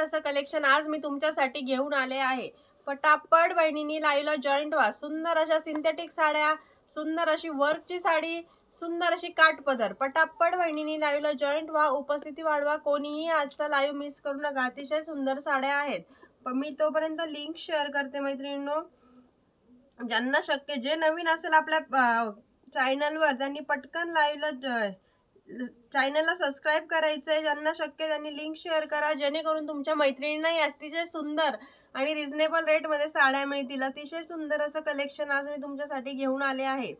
असं कलेक्शन आज मी तुमच्यासाठी घेऊन आले आहे. पटापट बहिणींनी लाईव्हला जॉईंट व्हा. सुंदर अशा सिंथेटिक साड्या सुंदर अशी वर्कची साडी सुंदर अशी काटपदर पटापट बहिणींनी लाईव्हला जॉईंट व्हा. उपस्थिती वाढवा. कोणीही आजचा लाईव्ह मिस करू नका. अतिशय सुंदर साड्या आहेत. पण मी तोपर्यंत लिंक शेअर करते मैत्रिणींनो. ज्यांना शक्य जे नवीन असेल आपल्या चॅनलवर त्यांनी पटकन लाईव्हला चॅनलला सबस्क्राईब करायचं आहे ज्यांना शक्य त्यांनी लिंक शेअर करा जेणेकरून तुमच्या मैत्रिणींनाही अतिशय सुंदर आणि रिझनेबल रेटमध्ये साड्या मिळतील. अतिशय सुंदर असं कलेक्शन आज मी तुमच्यासाठी घेऊन आले आहे.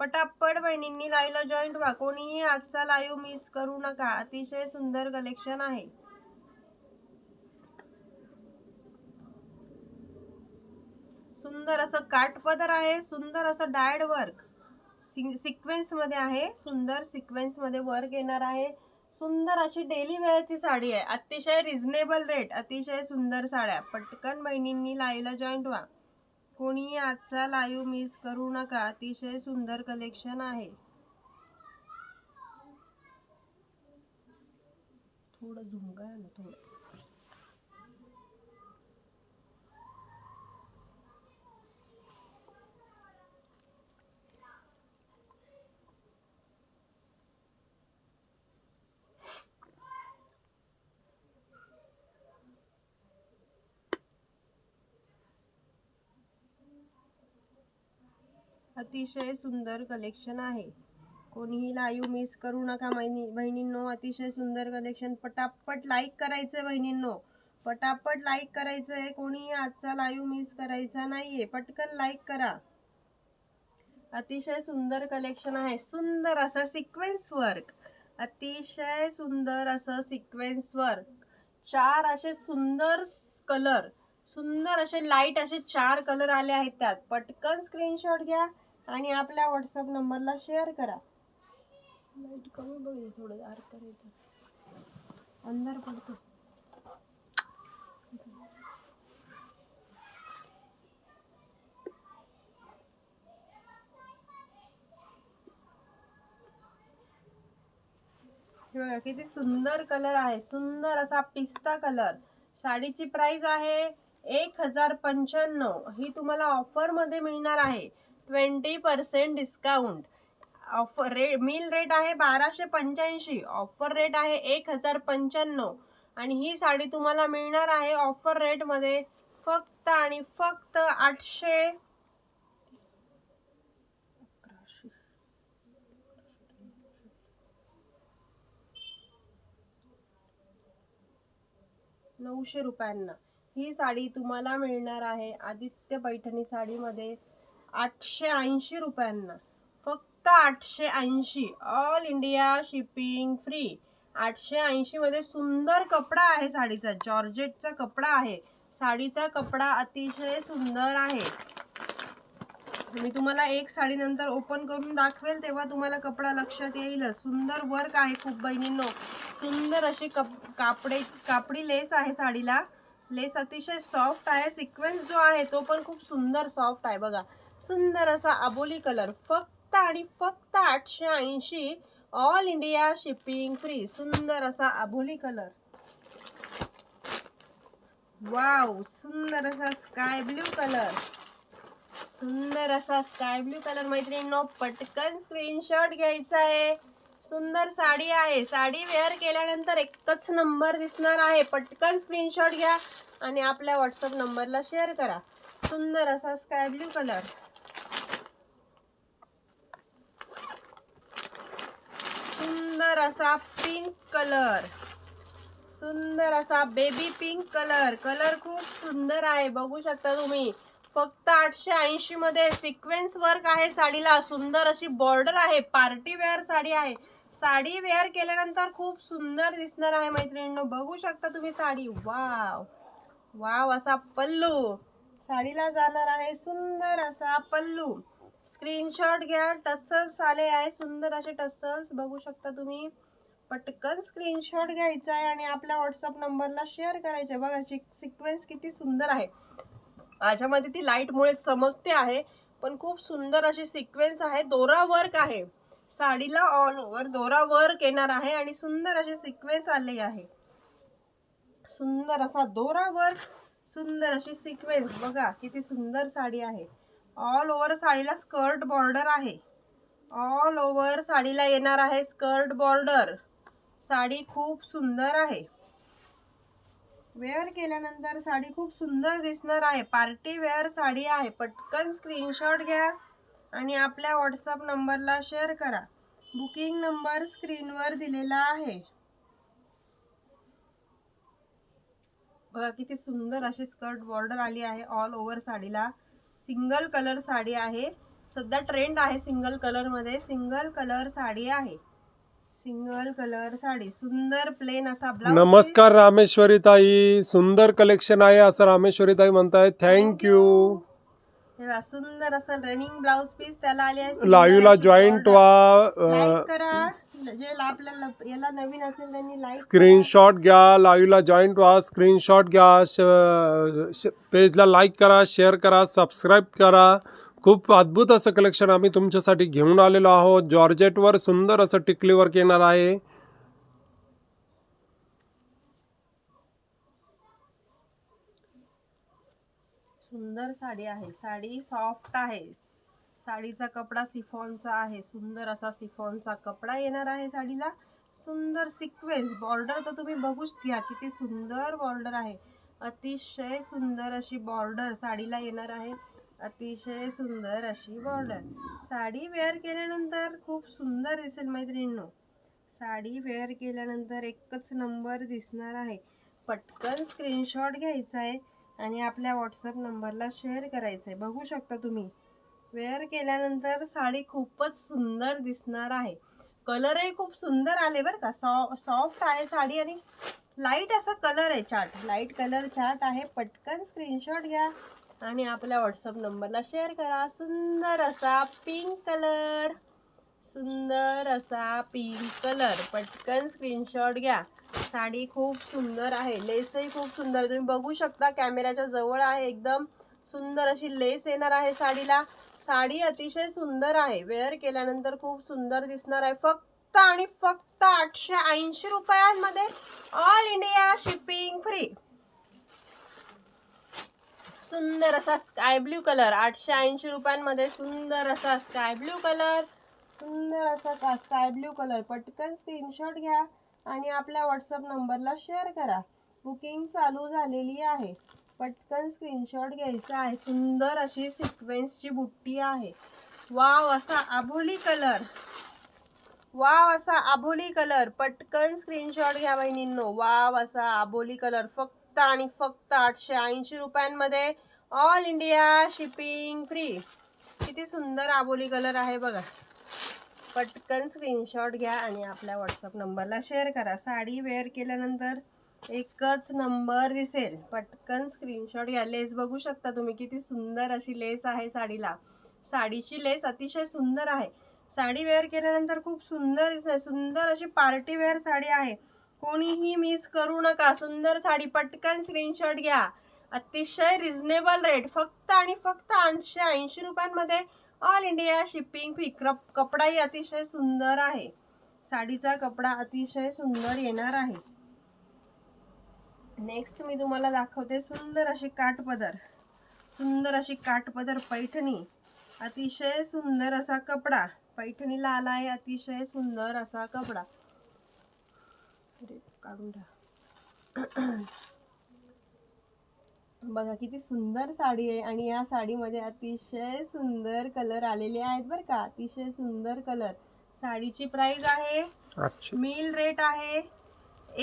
पटापट बहिणींनी लाईव्हला जॉईंट व्हा. कोणीही आजचा लाईव्ह मिस करू नका. अतिशय सुंदर कलेक्शन आहे. सुंदर असं काटपदर आहे. सुंदर असं डायड वर्क. सिक्वेन्समध्ये आहे. सुंदर सिक्वेन्समध्ये वर्क येणार आहे. सुंदर अशी डेली वेअरची साडी आहे. अतिशय रिझनेबल रेट अतिशय सुंदर साड्या. पटकन बहिणींनी लाईव्हला जॉईंट व्हा. कोणी आजचा लाईव्ह मिस करू नका. अतिशय सुंदर कलेक्शन आहे. थोडं झुमका ना थोडं. अतिशय सुंदर कलेक्शन आहे. कोणीही लाईव्ह मिस करू नका बहिणी बहिणींनो अतिशय सुंदर कलेक्शन पटापट लाईक करायचं बहिणींनो. पटापट लाईक करायचं आहे कोणीही आजचा लाईव्ह मिस करायचा नाहीये. पटकन लाईक करा. अतिशय सुंदर कलेक्शन आहे. सुंदर असं सिक्वेन्स वर्क अतिशय सुंदर असं सिक्वेन्स वर्क चार असे सुंदर कलर सुंदर असे लाइट असे चार कलर आले आहेत त्यात. पटकन स्क्रीनशॉट घ्या. आणि आपल्या व्हॉट्सअप नंबरला शेअर करा. लाइट कमी बघ थोडं करायचं अंधार पडतो. बघा किती सुंदर कलर आहे. सुंदर असा पिस्ता कलर साडीची प्राइस आहे एक हजार पंच्याण्णव. ही तुम्हाला ऑफरमध्ये मिळणार आहे. ट्वेंटी पर्सेंट डिस्काउंट ऑफर रे मिल रेट आहे बाराशे पंच्याऐंशी ऑफर रेट आहे एक हजार पंच्याण्णव. आणि ही साडी तुम्हाला मिळणार आहे ऑफर रेटमध्ये फक्त आणि फक्त आठशे नऊशे रुपयांना. ही साडी तुम्हाला मिळणार आहे आदित्य पैठणी साडीमध्ये. आठशे ऐंशी रुपयांना. फक्त आठशे ऐंशी. ऑल इंडिया शिपिंग फ्री आठशे ऐंशीमध्ये सुंदर कपडा आहे साडीचा. जॉर्जेटचा कपडा आहे. साडीचा कपडा अतिशय सुंदर आहे. मी तुम्हाला एक साडीनंतर ओपन करून दाखवेल तेव्हा तुम्हाला कपडा लक्षात येईलच सुंदर वर्क आहे खूप बहिणींनो. सुंदर अशी कप कापडे कापडी लेस आहे साडीला. लेस अतिशय सॉफ्ट आहे. सिक्वेन्स जो आहे तो पण खूप सुंदर सॉफ्ट आहे बघा. सुंदर असा आबोली कलर फक्त आणि फक्त आठशे ऐंशी ऑल इंडिया शिपिंग फ्री सुंदर असा आबोली कलर वाव सुंदर असा स्काय ब्ल्यू कलर सुंदर असा स्काय ब्ल्यू कलर मैत्रिणींनो पटकन स्क्रीनशॉट घ्यायचा आहे. सुंदर साडी आहे. साडी वेअर केल्यानंतर एकच नंबर दिसणार आहे. पटकन स्क्रीनशॉट घ्या आणि आपल्या व्हॉट्सअप नंबरला शेअर करा. सुंदर असा स्काय ब्ल्यू कलर सुंदर असा पिंक कलर सुंदर असा बेबी पिंक कलर कलर खूप सुंदर आहे. बघू शकता तुम्ही. फक्त आठशे ऐंशी मध्ये सिक्वेन्स वर्क आहे साडीला. सुंदर अशी बॉर्डर आहे. पार्टी वेअर साडी आहे. साडी वेअर केल्यानंतर खूप सुंदर दिसणार आहे मैत्रिणींनो. बघू शकता तुम्ही साडी. वाव वाव असा पल्लू. साडीला जाणार आहे सुंदर असा पल्लू. स्क्रीनशॉट घ्या. टसल्स आले आहे सुंदर असे टसल्स बघू शकता तुम्ही. पटकन स्क्रीनशॉट घ्यायचा आहे आणि आपल्या व्हॉट्सअप नंबरला शेअर करायचे बघा सिक्वेन्स किती सुंदर आहे. माझ्यामध्ये ती लाईटमुळे चमकते आहे. पण खूप सुंदर अशी सिक्वेन्स आहे. दोरा वर्क आहे. साडीला ऑल ओव्हर दोरा वर्क येणार आहे आणि सुंदर असे सिक्वेन्स आले आहे. सुंदर असा दोरा वर्क सुंदर अशी सिक्वेन्स बघा किती सुंदर साडी आहे. ऑल ओव्हर साडीला स्कर्ट बॉर्डर आहे. ऑल ओव्हर साडीला येणार आहे स्कर्ट बॉर्डर साडी खूप सुंदर आहे. वेअर केल्यानंतर साडी खूप सुंदर दिसणार आहे. पार्टी वेअर साडी आहे. पटकन स्क्रीनशॉट घ्या आणि आपल्या व्हॉट्सअप नंबरला शेअर करा. बुकिंग नंबर स्क्रीनवर दिलेला आहे. बघा किती सुंदर अशी स्कर्ट बॉर्डर आली आहे. ऑल ओव्हर साडीला. सिंगल कलर साडी आहे. सध्या ट्रेंड आहे सिंगल कलरमध्ये सिंगल कलर साडी आहे. Single colour sari. सुंदर प्लेन असा ब्लाउज नमस्कार रामेश्वरी ताई सुंदर कलेक्शन आहे असं रामेश्वरी ताई म्हणताय थँक्यू तेव्हा सुंदर असं रनिंग ब्लाउज पीस त्याला आले आहे. सुंदर लाईव्हला अशी जॉईंट border. व्हा लाईक करा. जे आपल्याला याला नवीन असेल त्यांनी लाईक स्क्रीनशॉट घ्या लाईव्हला जॉईंट व्हा स्क्रीनशॉट घ्या श- श- पेजला लाईक करा शेअर करा सबस्क्राईब करा. खूप अद्भुत असं कलेक्शन आम्ही तुमच्यासाठी घेऊन आलेलो आहोत. जॉर्जेटवर सुंदर असं टिकली वर्क येणार आहे. सुंदर साडी आहे. साडी सॉफ्ट आहे. साडीचा कपडा सिफॉनचा आहे. सुंदर असा सिफॉनचा कपडा येणार आहे साडीला. सुंदर सिक्वेन्स बॉर्डर तर तुम्ही बघूच घ्या. किती सुंदर बॉर्डर आहे. अतिशय सुंदर अशी बॉर्डर साडीला येणार आहे. अतिशय सुंदर अशी बॉर्डर साडी वेअर केल्यानंतर खूप सुंदर दिसेल मैत्रिणींनो. साडी वेअर केल्यानंतर एकच नंबर दिसणार आहे. पटकन स्क्रीनशॉट घ्यायचा आहे. आणि आपल्या व्हॉट्सअप नंबरला शेअर करायचं आहे बघू शकता तुम्ही. वेअर केल्यानंतर साडी खूपच सुंदर दिसणार आहे. कलरही खूप सुंदर आले बरं का. सॉ सॉफ्ट आहे साडी आणि लाइट असा कलर आहे चार्ट लाइट कलर चार्ट आहे. पटकन स्क्रीनशॉट घ्या आणि आपल्या व्हॉट्सअप नंबरला शेअर करा. सुंदर असा पिंक कलर सुंदर असा पिंक कलर पटकन स्क्रीनशॉट घ्या. साडी खूप सुंदर आहे. लेसही खूप सुंदर तुम्ही बघू शकता कॅमेऱ्याच्या जवळ आहे. एकदम सुंदर अशी लेस येणार आहे साडीला. साडी अतिशय सुंदर आहे. वेअर केल्यानंतर खूप सुंदर दिसणार आहे. फक्त आणि फक्त आठशे ऐंशी रुपयांमध्ये ऑल इंडिया शिपिंग फ्री सुंदर असा स्काय ब्ल्यू कलर आठशे ऐंशी रुपयांमध्ये सुंदर असा स्काय ब्ल्यू कलर सुंदर असा स्काय ब्ल्यू कलर पटकन स्क्रीनशॉट घ्या. आणि आपल्या व्हॉट्सअप नंबरला शेअर करा. बुकिंग चालू झालेली आहे. पटकन स्क्रीनशॉट घ्यायचा आहे. सुंदर अशी सिक्वेन्सची बुट्टी आहे. वाव असा आभोली कलर वाव असा आभोली कलर पटकन स्क्रीनशॉट घ्या बहिणींनो. वाव असा आभोली कलर फक्त आणि फक्त आठशे ऐंशी रुपयांमध्ये ऑल इंडिया शिपिंग फ्री किती सुंदर आबोली कलर आहे बघा. पटकन स्क्रीनशॉट घ्या आणि आपल्या व्हॉट्सअप नंबरला शेअर करा. साडी वेअर केल्यानंतर एकच नंबर दिसेल. पटकन स्क्रीनशॉट घ्या. लेस बघू शकता तुम्ही किती सुंदर अशी लेस आहे साडीला. साडीची लेस अतिशय सुंदर आहे. साडी वेअर केल्यानंतर खूप सुंदर दिसते. सुंदर अशी पार्टी वेअर साडी आहे. कोणीही मिस करू नका. सुंदर साडी. पटकन स्क्रीनशॉट घ्या. अतिशय रिझनेबल रेट फक्त आणि फक्त आठशे ऐंशी रुपयांमध्ये all India shipping fee crepe कपडाही अतिशय सुंदर आहे. साडीचा कपडा अतिशय सुंदर येणार आहे. नेक्स्ट मी तुम्हाला दाखवते सुंदर अशी काठपदर सुंदर अशी काठपदर पैठणी. अतिशय सुंदर असा कपडा. पैठणीला आला आहे अतिशय सुंदर असा कपडा. काढून ठेवा बघा किती सुंदर साडी आहे आणि या साडीमध्ये अतिशय सुंदर कलर आलेले आहेत बरं का. अतिशय सुंदर कलर. साडीची प्राइस आहे मिल रेट आहे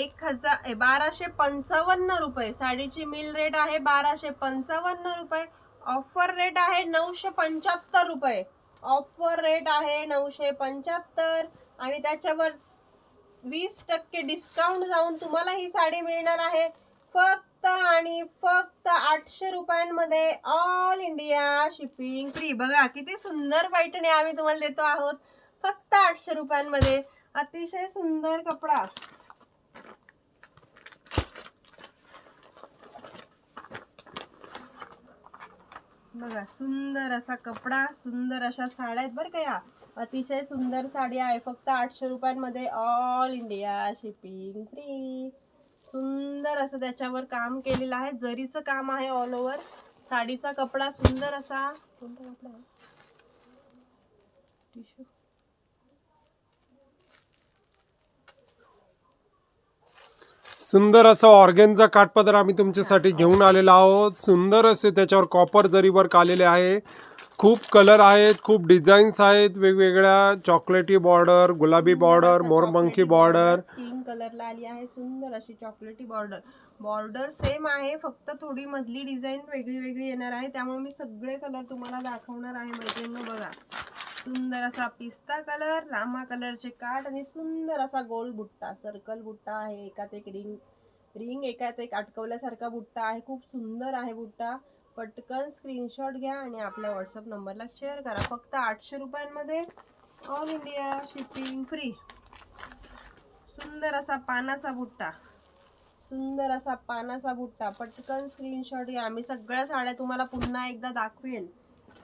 एक हजार बाराशे पंचावन्न रुपये. साडीची मिल रेट आहे बाराशे पंचावन्न रुपये. ऑफर रेट आहे नऊशे पंच्याहत्तर रुपये. ऑफर रेट आहे नऊशे पंच्याहत्तर. आणि त्याच्यावर वीस टक्के डिस्काउंट जाऊन तुम्हाला ही साडी मिळणार आहे. फक्त फक्त आणि फक्त आठशे रुपयांमध्ये ऑल इंडिया शिपिंग फ्री बघा किती सुंदर पैठणी आम्ही तुम्हाला देतो आहोत. फक्त आठशे रुपयांमध्ये. अतिशय सुंदर कपडा. बघा सुंदर असा कपडा सुंदर अशा साड्या आहेत बरं का या. अतिशय सुंदर साडी आहे. फक्त आठशे रुपयांमध्ये ऑल इंडिया शिपिंग फ्री सुंदर असं त्याच्यावर काम केलेलं आहे. जरीचं काम आहे ऑल ओव्हर साडीचा कपडा सुंदर असा. कोणता कपडा टिश्यू सुंदर असं ऑर्गेनचा काठपदर आम्ही तुमच्यासाठी घेऊन आलेलो आहोत. सुंदर असे त्याच्यावर कॉपर जरी वर्क आलेले आहे. खूप कलर आहेत खूप डिझाईन्स आहेत. वेगवेगळ्या चॉकलेटी बॉर्डर गुलाबी बॉर्डर मोरपंखी बॉर्डर स्किन कलरला आली आहे. सुंदर अशी चॉकलेटी बॉर्डर बॉर्डर सेम आहे फक्त थोडी मधली डिझाईन वेगळी वेगळी येणार आहे. त्यामुळे मी सगळे कलर तुम्हाला दाखवणार आहे मैत्रिणी बघा. सुंदर असा पिस्ता कलर रामा कलरचे काठ आणि सुंदर असा गोल बुट्टा सर्कल बुट्टा आहे. एकात एक रिंग रिंग एकात एक अटकवल्यासारखा बुट्टा आहे. खूप सुंदर आहे बुट्टा. पटकन स्क्रीनशॉट घ्या आणि आपल्या व्हॉट्सअप नंबरला शेअर करा. फक्त आठशे रुपयांमध्ये ऑल इंडिया शिपिंग फ्री सुंदर असा पानाचा बुट्टा. सुंदर असा पानाचा बुट्टा. पटकन स्क्रीनशॉट घ्या. आम्ही सगळ्या साड्या तुम्हाला पुन्हा एकदा दाखवेल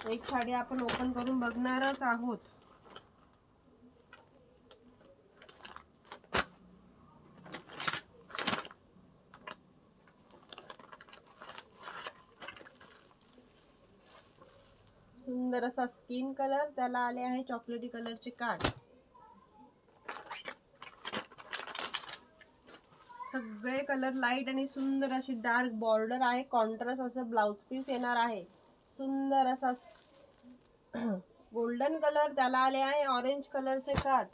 एक साडी आपण ओपन करून बघणारच आहोत. सुंदर असा स्किन कलर त्याला आले आहे चॉकलेटी कलरचे काठ सगळे कलर लाइट आणि सुंदर अशी डार्क बॉर्डर आहे. कॉन्ट्रास्ट असं ब्लाउज पीस येणार आहे. सुंदर असा गोल्डन कलर त्याला आले आहे ऑरेंज कलरचे काठ.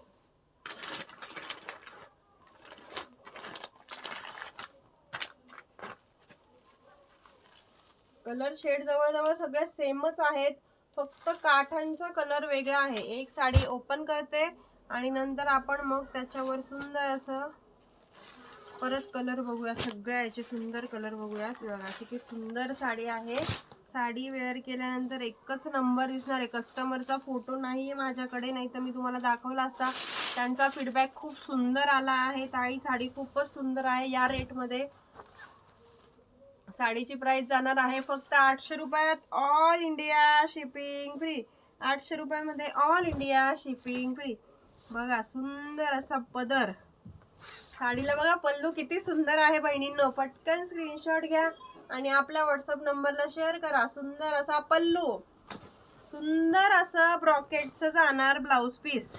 कलर शेड जवळजवळ सगळे सेमच आहेत फक्त काठांचा कलर वेगळा आहे. एक साडी ओपन करते आणि नंतर आपण मग त्याच्यावर सुंदर असं परत कलर बघूया. सगळ्या याचे सुंदर कलर बघूया बघा किती सुंदर साडी आहे. साडी वेअर केल्यानंतर एकच नंबर दिसणार आहे. कस्टमरचा फोटो नाही आहे माझ्याकडे नाही तर मी तुम्हाला दाखवला असता. त्यांचा फीडबॅक खूप सुंदर आला आहे. ताई साडी खूपच सुंदर आहे या रेटमध्ये साडीची प्राइस जाणार आहे फक्त आठशे रुपयात. ऑल इंडिया शिपिंग फ्री आठशे रुपयामध्ये ऑल इंडिया शिपिंग फ्री बघा सुंदर असा पदर. साडीला बघा पल्लू किती सुंदर आहे बहिणींनो. पटकन स्क्रीनशॉट घ्या. आणि आपल्या व्हॉट्सअप नंबरला शेअर करा. सुंदर असा पल्लू. सुंदर असं ब्रॉकेटचं जाणार ब्लाऊज पीस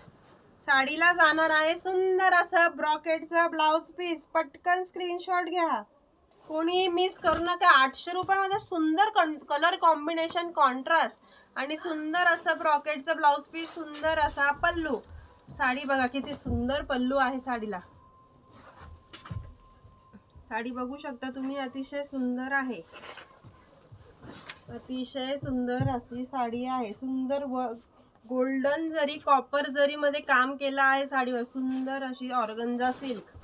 साडीला जाणार आहे सुंदर असं ब्रॉकेटचं ब्लाऊज पीस पटकन स्क्रीनशॉट घ्या. कोणी मिस करू नका. आठशे रुपयामध्ये सुंदर कलर कॉम्बिनेशन कॉन्ट्रास्ट आणि सुंदर असं ब्रॉकेटचं ब्लाऊज पीस सुंदर असा पल्लू. साडी बघा किती सुंदर पल्लू आहे साडीला. साडी बघू शकता तुम्ही अतिशय सुंदर आहे. अतिशय सुंदर अशी साडी आहे. सुंदर व गोल्डन जरी कॉपर जरी मध्ये काम केलं आहे साडीवर सुंदर अशी ऑर्गन्झा सिल्क.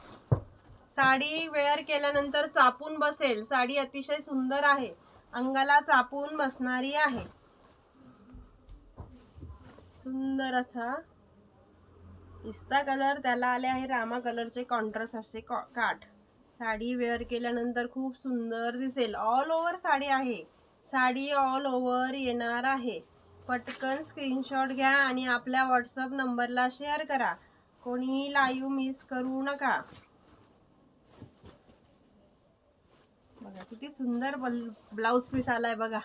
साडी वेअर केल्यानंतर चापून बसेल. साडी अतिशय सुंदर आहे. अंगाला चापून बसणारी आहे. सुंदर असा पिस्ता कलर त्याला आले आहे रामा कलरचे कॉन्ट्रास्ट असे कॉ- काठ. साडी वेअर केल्यानंतर खूप सुंदर दिसेल. ऑल ओव्हर साडी आहे. साडी ऑल ओव्हर येणार आहे. पटकन स्क्रीनशॉट घ्या आणि आपल्या व्हॉट्सअप नंबरला शेअर करा. कोणीही लाईव्ह मिस करू नका. बघा किती सुंदर ब्लाऊज पीस आलाय बघा.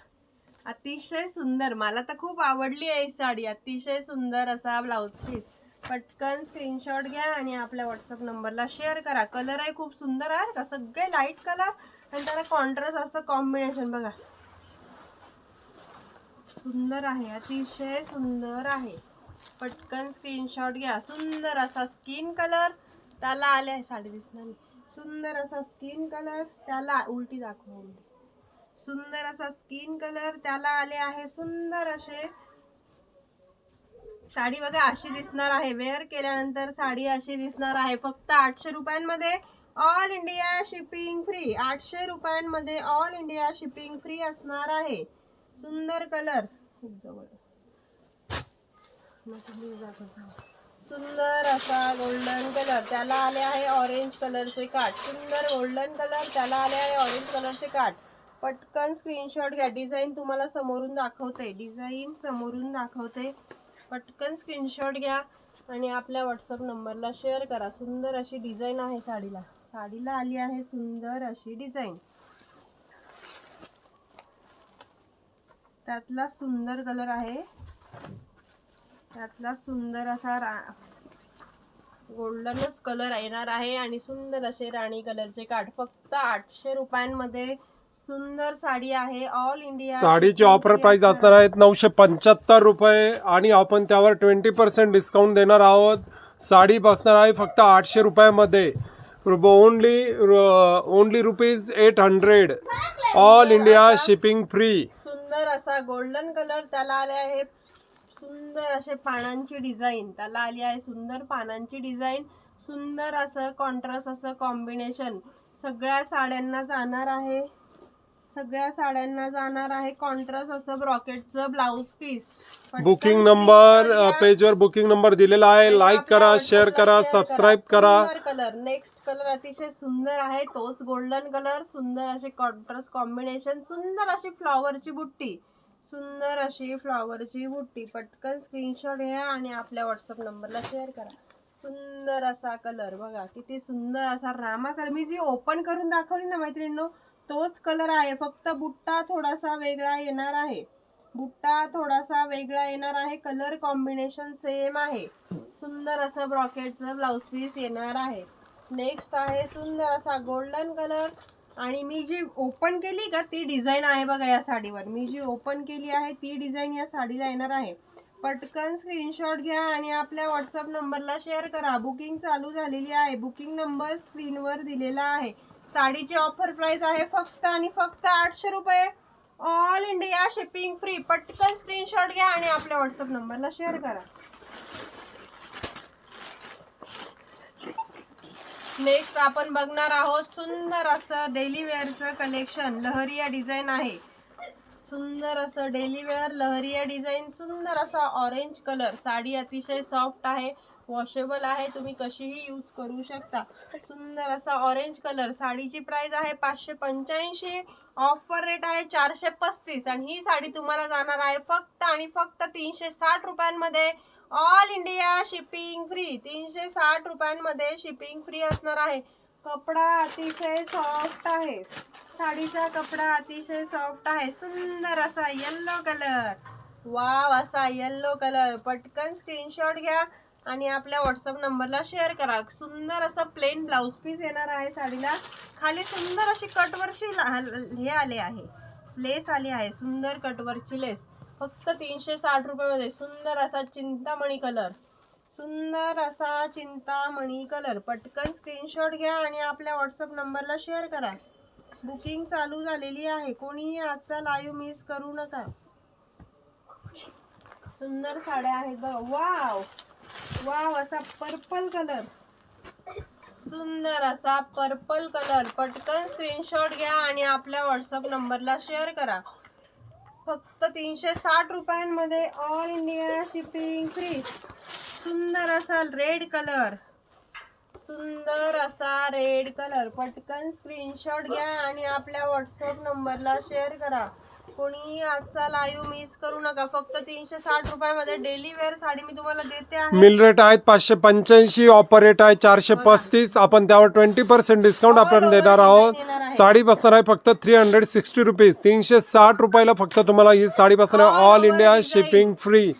अतिशय सुंदर. मला तर खूप आवडली आहे ही साडी. अतिशय सुंदर असा ब्लाऊज पीस पटकन स्क्रीनशॉट घ्या आणि आपल्या व्हॉट्सअप नंबरला शेअर करा. कलरही खूप सुंदर आहे का सगळे लाइट कलर आणि त्याला कॉन्ट्रास्ट असं कॉम्बिनेशन बघा. सुंदर आहे अतिशय सुंदर आहे. पटकन स्क्रीनशॉट घ्या. सुंदर असा स्किन कलर त्याला आले आहे साडे दिसणार. सुंदर असा स्किन कलर त्याला उलटी दाखवा उलटी. सुंदर असा स्किन कलर त्याला आले आहे सुंदर असे साडी बघा अशी दिसणार आहे. वेअर केल्यानंतर साडी अशी दिसणार आहे. फक्त आठशे रुपयांमध्ये ऑल इंडिया शिपिंग फ्री आठशे रुपयांमध्ये ऑल इंडिया शिपिंग फ्री असणार आहे. सुंदर कलर जवळ. सुंदर असा गोल्डन कलर त्याला आले आहे ऑरेंज कलरचे काठ सुंदर गोल्डन कलर त्याला आले आहे ऑरेंज कलरचे काठ पटकन स्क्रीनशॉट घ्या. डिझाईन तुम्हाला समोरून दाखवते. डिझाईन समोरून दाखवते. पटकन स्क्रीनशॉट घ्या आणि आपल्या व्हॉट्सअप नंबरला शेअर करा. सुंदर अशी डिझाईन आहे साडीला. साडीला आली आहे सुंदर अशी डिझाईन त्यातला सुंदर कलर आहे. त्यातला सुंदर असा रा गोल्डनच कलर येणार आहे आणि सुंदर असे राणी कलरचे काठ फक्त आठशे रुपयांमध्ये सुंदर साडी आहे. ऑल इंडिया साडीची ऑफर प्राइस असणार आहेत नऊशे पंच्याहत्तर रुपये आणि आपण त्यावर ट्वेंटी पर्सेंट डिस्काउंट देणार आहोत. साडी बसणार आहे फक्त आठशे रुपयामध्ये. Only only rupees eight hundred all India shipping free सुंदर असा गोल्डन कलर त्याला आले आहे. सुंदर असे पानांची डिझाईन त्याला आली आहे सुंदर पानांची डिझाईन सुंदर असं कॉन्ट्रास्ट असं कॉम्बिनेशन सगळ्या साड्यांना जाणार आहे. सगळ्या साड्यांना जाणार आहे कॉन्ट्रास्ट असं ब्रॉकेटचं ब्लाऊज पीस बुकिंग नंबर पेजवर बुकिंग नंबर दिलेला आहे. लाईक करा शेअर करा सबस्क्राईब करा. कलर नेक्स्ट कलर अतिशय सुंदर आहे. तोच गोल्डन कलर सुंदर असे कॉन्ट्रास्ट कॉम्बिनेशन सुंदर अशी फ्लॉवरची बुट्टी. सुंदर अशी फ्लॉवरची बुट्टी. पटकन स्क्रीनशॉट घ्या आणि आपल्या व्हॉट्सअप नंबरला शेअर करा. सुंदर असा कलर बघा किती सुंदर असा रामा कलर मी जी ओपन करून दाखवली ना मैत्रिणींनो? तोच कलर आहे. फक्त बुट्टा थोडासा वेगळा येणार आहे. बुट्टा थोडासा वेगळा येणार आहे. कलर कॉम्बिनेशन सेम आहे. सुंदर असं ब्रॉकेटचं ब्लाऊज पीस येणार आहे. नेक्स्ट आहे सुंदर असा गोल्डन कलर. आणि मी जी ओपन केली का ती डिझाईन आहे बघा या साडीवर. मी जी ओपन केली आहे ती डिझाईन या साडीला येणार आहे. पटकन स्क्रीनशॉट घ्या आणि आपल्या व्हॉट्सअप नंबरला शेअर करा. बुकिंग चालू झालेली आहे. बुकिंग नंबर स्क्रीनवर दिलेला आहे. साडीची ऑफर प्राइस आहे फक्त आणि फक्त आठशे रुपये. ऑल इंडिया शिपिंग फ्री पटकन स्क्रीनशॉट घ्या आणि आपल्या व्हॉट्सअप नंबरला शेअर करा. नेक्स्ट आपण बघणार आहोत सुंदर असं डेली वेअरचं कलेक्शन लहरिया डिझाईन आहे. सुंदर असं डेली वेअर लहरिया डिझाईन सुंदर असा ऑरेंज कलर साडी अतिशय सॉफ्ट आहे. वॉशेबल आहे तुम्ही कशीही यूज करू शकता. सुंदर असा ऑरेंज कलर साडीची प्राइस आहे पाचशे पंच्याऐंशी. ऑफर रेट आहे चारशे पस्तीस. आणि ही साडी तुम्हाला जाणार आहे फक्त आणि फक्त तीनशे साठ रुपयांमध्ये. ऑल इंडिया शिपिंग फ्री तीनशे साठ रुपयांमध्ये शिपिंग फ्री असणार आहे. कपडा अतिशय सॉफ्ट आहे. साडीचा कपडा अतिशय सॉफ्ट आहे. सुंदर असा येल्लो कलर वाव असा येल्लो कलर पटकन स्क्रीनशॉट घ्या. आणि आपल्या व्हॉट्सअप नंबरला शेअर करा. सुंदर असं प्लेन ब्लाऊज पीस येणार आहे साडीला. खाली सुंदर अशी कटवरची हे आले आहे. लेस आली आहे. सुंदर कटवरची लेस फक्त तीनशे साठ रुपयामध्ये. सुंदर असा चिंतामणी कलर सुंदर असा चिंतामणी कलर पटकन स्क्रीनशॉट घ्या आणि आपल्या व्हॉट्सअप नंबरला शेअर करा. बुकिंग चालू झालेली आहे. कोणीही आजचा लाईव्ह मिस करू नका. सुंदर साड्या आहेत बघा. वाव वाव असा पर्पल कलर सुंदर असा पर्पल कलर पटकन स्क्रीनशॉट घ्या आणि आपल्या व्हॉट्सअप नंबरला शेअर करा. फक्त तीनशे साठ रुपयांमध्ये ऑल इंडिया शिपिंग फ्री सुंदर असा रेड कलर सुंदर असा रेड कलर पटकन स्क्रीनशॉट घ्या आणि आपल्या व्हॉट्सअप नंबरला शेअर करा. कोणी आजचा लाईव्ह मिस करू नका. फक्त तीनशे साठ रुपयामध्ये डेली वेअर साडी मी तुम्हाला देते आहे. मिल रेट आहेत पाचशे पंच्याऐंशी ऑफर रेट आहे चारशे पस्तीस. आपण त्यावर ट्वेंटी पर्सेंट डिस्काउंट आपण देणार आहोत. साडी बसणार आहे फक्त थ्री हंड्रेड सिक्स्टी रुपीज तीनशे साठ रुपयाला फक्त तुम्हाला ही साडी बसणार आहे. ऑल इंडिया शिपिंग फ्री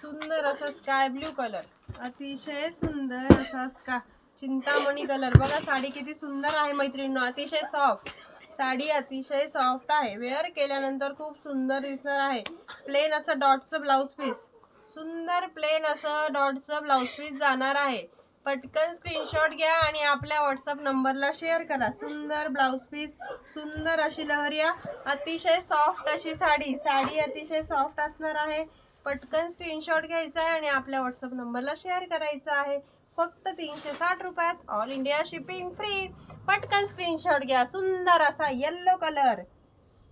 सुंदर असा स्काय ब्ल्यू कलर अतिशय सुंदर असा स्का चिंतामणी कलर. बघा साडी किती सुंदर आहे मैत्रिणीनं. अतिशय सॉफ्ट साडी अतिशय सॉफ्ट आहे. वेअर केल्यानंतर खूप सुंदर दिसणार आहे. प्लेन असं डॉटचं ब्लाऊज पीस सुंदर प्लेन असं डॉटचं ब्लाऊज पीस जाणार आहे. पटकन स्क्रीनशॉट घ्या आणि आपल्या व्हॉट्सअप नंबरला शेअर करा. सुंदर ब्लाऊज पीस सुंदर अशी लहरिया अतिशय सॉफ्ट अशी साडी. साडी अतिशय सॉफ्ट असणार आहे. पटकन स्क्रीनशॉट घ्यायचा आहे आणि आपल्या व्हॉट्सअप नंबरला शेअर करायचा आहे. फक्त तीनशे साठ रुपयात ऑल इंडिया शिपिंग फ्री पटकन स्क्रीनशॉट घ्या सुंदर असा येल्लो कलर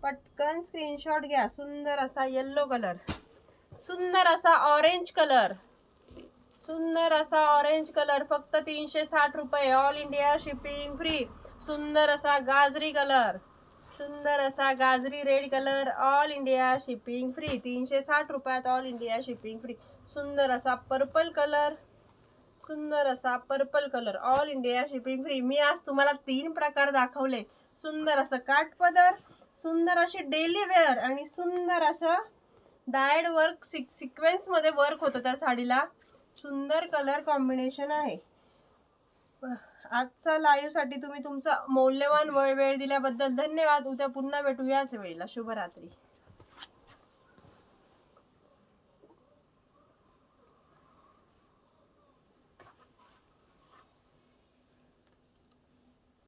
पटकन स्क्रीनशॉट घ्या सुंदर असा येल्लो कलर सुंदर असा ऑरेंज कलर सुंदर असा ऑरेंज कलर फक्त तीनशे साठ रुपये. ऑल इंडिया शिपिंग फ्री सुंदर असा गाजरी कलर सुंदर असा गाजरी red colour all India shipping free तीनशे साठ रुपयात ऑल इंडिया शिपिंग फ्री सुंदर असा पर्पल कलर सुंदर असा purple colour all India shipping free मी आज तुम्हाला तीन प्रकार दाखवले. सुंदर असं काठपदर सुंदर असे डेली वेअर आणि सुंदर असं डायड वर्क सिक सिक्वेन्समध्ये वर्क होतं त्या साडीला. सुंदर कलर कॉम्बिनेशन आहे. आजचा लाईव्हसाठी तुम्ही तुमचा मौल्यवान वेळ वेळ दिल्याबद्दल धन्यवाद. उद्या पुन्हा भेटू याच वेळेला. शुभरात्री.